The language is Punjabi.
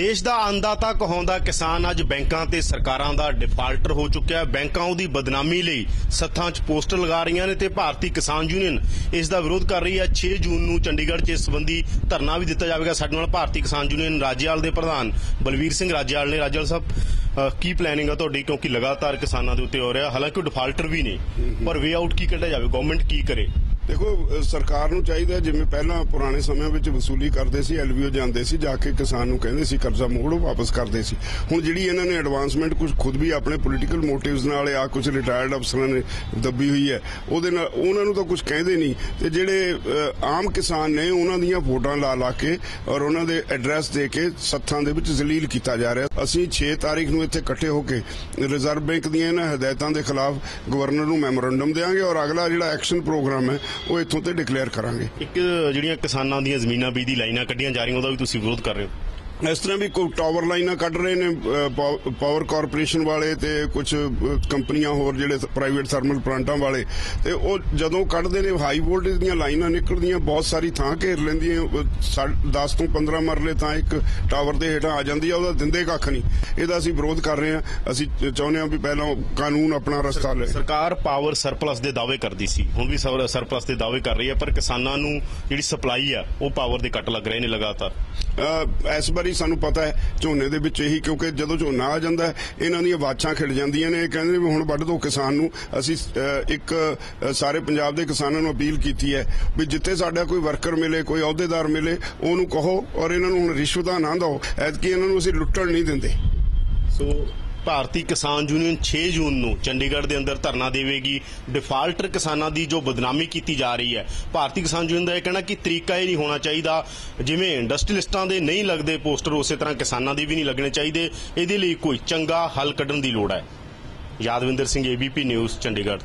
ਦੇਸ਼ ਦਾ ਅੰਦਾਤਾ ਕਹਾਉਂਦਾ ਕਿਸਾਨ ਅੱਜ ਬੈਂਕਾਂ ਤੇ ਸਰਕਾਰਾਂ ਦਾ ਡਿਫਾਲਟਰ ਹੋ ਚੁੱਕਿਆ ਹੈ। ਬੈਂਕਾਂ ਉਹਦੀ ਬਦਨਾਮੀ ਲਈ ਸੱਥਾਂ 'ਚ ਪੋਸਟਰ ਲਗਾ ਰਹੀਆਂ ਨੇ ਤੇ ਭਾਰਤੀ ਕਿਸਾਨ ਯੂਨੀਅਨ ਇਸ ਦਾ ਵਿਰੋਧ ਕਰ ਰਹੀ ਹੈ। 6 ਜੂਨ ਨੂੰ ਚੰਡੀਗੜ੍ਹ 'ਚ ਇਸ ਸੰਬੰਧੀ ਧਰਨਾ ਵੀ ਦਿੱਤਾ ਜਾਵੇਗਾ। ਸਾਡੇ ਨਾਲ ਭਾਰਤੀ ਕਿਸਾਨ ਯੂਨੀਅਨ ਰਾਜੇਵਾਲ ਦੇ ਪ੍ਰਧਾਨ ਬਲਵੀਰ ਸਿੰਘ ਰਾਜੇਵਾਲ ਨੇ। ਰਾਜੇਵਾਲ ਸਾਹਿਬ ਕੀ ਪਲੈਨਿੰਗ ਆ ਤੁਹਾਡੀ? ਕਿਉਂਕਿ ਲਗਾਤਾਰ ਕਿਸਾਨਾਂ ਦੇ ਉੱਤੇ ਹੋ ਰਿਹਾ। ਹਾਲਾਂਕਿ ਡਿਫਾਲਟਰ ਵੀ ਨੇ ਪਰ ਵੇ ਆਊਟ ਕੀ ਕੱਢਿਆ ਜਾਵੇ? ਗਵਰਨਮੈਂਟ ਕੀ ਕਰੇ? ਦੇਖੋ ਸਰਕਾਰ ਨੂੰ ਚਾਹੀਦਾ ਜਿਵੇਂ ਪਹਿਲਾਂ ਪੁਰਾਣੇ ਸਮਿਆਂ ਵਿੱਚ ਵਸੂਲੀ ਕਰਦੇ ਸੀ ਐਲਵੀਓ ਜਾਂਦੇ ਸੀ, ਜਾ ਕੇ ਕਿਸਾਨ ਨੂੰ ਕਹਿੰਦੇ ਸੀ, ਕਰਜ਼ਾ ਮੋੜੋ ਵਾਪਸ ਕਰਦੇ ਸੀ। ਹੁਣ ਜਿਹੜੀ ਇਹਨਾਂ ਨੇ ਐਡਵਾਂਸਮੈਂਟ ਕੁਝ ਖੁਦ ਵੀ ਆਪਣੇ ਪੋਲੀਟੀਕਲ ਮੋਟਿਵਸ ਨਾਲ ਆ ਕੁਝ ਰਿਟਾਇਰਡ ਅਫਸਰਾਂ ਨੇ ਦੱਬੀ ਹੋਈ ਹੈ, ਉਹਦੇ ਨਾਲ ਉਹਨਾਂ ਨੂੰ ਤਾਂ ਕੁਝ ਕਹਿੰਦੇ ਨਹੀਂ। ਤੇ ਜਿਹੜੇ ਆਮ ਕਿਸਾਨ ਨੇ, ਉਹਨਾਂ ਦੀਆਂ ਫੋਟੋਆਂ ਲਾ ਲਾ ਕੇ ਔਰ ਉਹਨਾਂ ਦੇ ਐਡਰੈਸ ਦੇ ਕੇ ਸੱਥਾਂ ਦੇ ਵਿੱਚ ਜ਼ਲੀਲ ਕੀਤਾ ਜਾ ਰਿਹਾ। ਅਸੀਂ 6 ਤਾਰੀਖ ਨੂੰ ਇੱਥੇ ਇਕੱਠੇ ਹੋ ਕੇ ਰਿਜ਼ਰਵ ਬੈਂਕ ਦੀਆਂ ਇਹਨਾਂ ਹਦਾਇਤਾਂ ਦੇ ਖਿਲਾਫ ਗਵਰਨਰ ਨੂੰ ਮੈਮੋਰੰਡਮ ਦੇਵਾਂਗੇ ਔਰ ਅਗਲਾ ਜਿਹੜਾ ਐਕਸ਼ਨ ਪ੍ਰੋਗਰਾਮ ਹੈ ਉਹ ਇੱਥੋਂ ਤੇ ਡਿਕਲੇਅਰ ਕਰਾਂਗੇ। ਇੱਕ ਜਿਹੜੀਆਂ ਕਿਸਾਨਾਂ ਦੀਆਂ ਜ਼ਮੀਨਾਂ ਬੀਜ ਦੀ ਲਾਈਨਾਂ ਕੱਢੀਆਂ ਜਾ ਰਹੀਆਂ, ਉਹਦਾ ਵੀ ਤੁਸੀਂ ਵਿਰੋਧ ਕਰ ਰਹੇ ਹੋ? ਇਸ ਤਰ੍ਹਾਂ ਵੀ ਕੋਈ ਟਾਵਰ ਲਾਈਨਾਂ ਕੱਢ ਰਹੇ ਨੇ ਪਾਵਰ ਕਾਰਪੋਰੇਸ਼ਨ ਵਾਲੇ ਤੇ ਕੁਝ ਕੰਪਨੀਆਂ ਹੋਰ ਜਿਹੜੇ ਪ੍ਰਾਈਵੇਟ ਥਰਮਲ ਪਲਾਂਟਾਂ ਵਾਲੇ ਤੇ ਉਹ ਜਦੋਂ ਕੱਢਦੇ ਨੇ ਹਾਈ ਵੋਲਟੇਜ ਦੀਆਂ ਲਾਈਨਾਂ ਨਿਕਲਦੀਆਂ ਬਹੁਤ ਸਾਰੀ ਥਾਂ ਘੇਰ ਲੈਂਦੀਆਂ 10 ਤੋਂ 15 ਮਰਲੇ ਤਾਂ ਇੱਕ ਟਾਵਰ ਦੇ ਹੇਠਾਂ ਆ ਜਾਂਦੀ ਆ ਉਹਦਾ ਦਿੰਦੇ ਕੱਖ ਨਹੀਂ। ਇਹਦਾ ਅਸੀਂ ਵਿਰੋਧ ਕਰ ਰਹੇ ਹਾਂ। ਅਸੀਂ ਚਾਹੁੰਦੇ ਹਾਂ ਵੀ ਪਹਿਲਾਂ ਕਾਨੂੰਨ ਆਪਣਾ ਰਸਤਾ ਲੈ ਸਰਕਾਰ ਪਾਵਰ ਸਰਪਲਸ ਦੇ ਦਾਅਵੇ ਕਰਦੀ ਸੀ। ਹੁਣ ਵੀ ਸਰਪਲਸ ਦੇ ਦਾਅਵੇ ਕਰ ਰਹੀ ਹੈ ਪਰ ਕਿਸਾਨਾਂ ਨੂੰ ਜਿਹੜੀ ਸਪਲਾਈ ਆ ਉਹ ਪਾਵਰ ਦੇ ਕੱਟ ਲੱਗ ਰਹੇ ਨੇ ਲਗਾਤਾਰ। ਇਸ ਵਾਰੀ ਸਾਨੂੰ ਪਤਾ ਹੈ ਝੋਨੇ ਦੇ ਵਿੱਚ ਇਹੀ ਕਿਉਂਕਿ ਜਦੋਂ ਝੋਨਾ ਆ ਜਾਂਦਾ ਹੈ, ਇਹਨਾਂ ਦੀਆਂ ਵਾਛਾਂ ਖਿੜ ਜਾਂਦੀਆਂ ਨੇ। ਇਹ ਕਹਿੰਦੇ ਨੇ ਵੀ ਹੁਣ ਵੱਢ ਦੋ ਕਿਸਾਨ ਨੂੰ। ਅਸੀਂ ਇੱਕ ਸਾਰੇ ਪੰਜਾਬ ਦੇ ਕਿਸਾਨਾਂ ਨੂੰ ਅਪੀਲ ਕੀਤੀ ਹੈ ਵੀ ਜਿੱਥੇ ਸਾਡਾ ਕੋਈ ਵਰਕਰ ਮਿਲੇ ਕੋਈ ਅਹੁਦੇਦਾਰ ਮਿਲੇ ਉਹਨੂੰ ਕਹੋ ਔਰ ਇਹਨਾਂ ਨੂੰ ਹੁਣ ਰਿਸ਼ਵਤਾਂ ਨਾ ਦਿਓ। ਐਤਕੀ ਇਹਨਾਂ ਨੂੰ ਅਸੀਂ ਲੁੱਟਣ ਨਹੀਂ ਦਿੰਦੇ। ਸੋ ਭਾਰਤੀ ਕਿਸਾਨ ਯੂਨੀਅਨ 6 ਜੂਨ ਨੂੰ ਚੰਡੀਗੜ੍ਹ ਦੇ ਅੰਦਰ ਧਰਨਾ ਦੇਵੇਗੀ। ਡਿਫਾਲਟਰ ਕਿਸਾਨਾਂ ਦੀ ਜੋ ਬਦਨਾਮੀ ਕੀਤੀ ਜਾ ਰਹੀ ਹੈ। ਭਾਰਤੀ ਕਿਸਾਨ ਯੂਨੀਅਨ ਦਾ ਇਹ ਕਹਿਣਾ ਕਿ ਤਰੀਕਾ ਇਹ ਨਹੀਂ ਹੋਣਾ ਚਾਹੀਦਾ। ਜਿਵੇਂ ਇੰਡਸਟਰੀਲਿਸਟਾਂ ਦੇ ਨਹੀਂ ਲੱਗਦੇ ਪੋਸਟਰ ਉਸੇ ਤਰ੍ਹਾਂ ਕਿਸਾਨਾਂ ਦੇ ਵੀ ਨਹੀਂ ਲੱਗਣੇ ਚਾਹੀਦੇ। ਇਹਦੇ ਲਈ ਕੋਈ ਚੰਗਾ ਹੱਲ ਕੱਢਣ ਦੀ ਲੋੜ ਹੈ। Yadvinder Singh ABP News Chandigarh.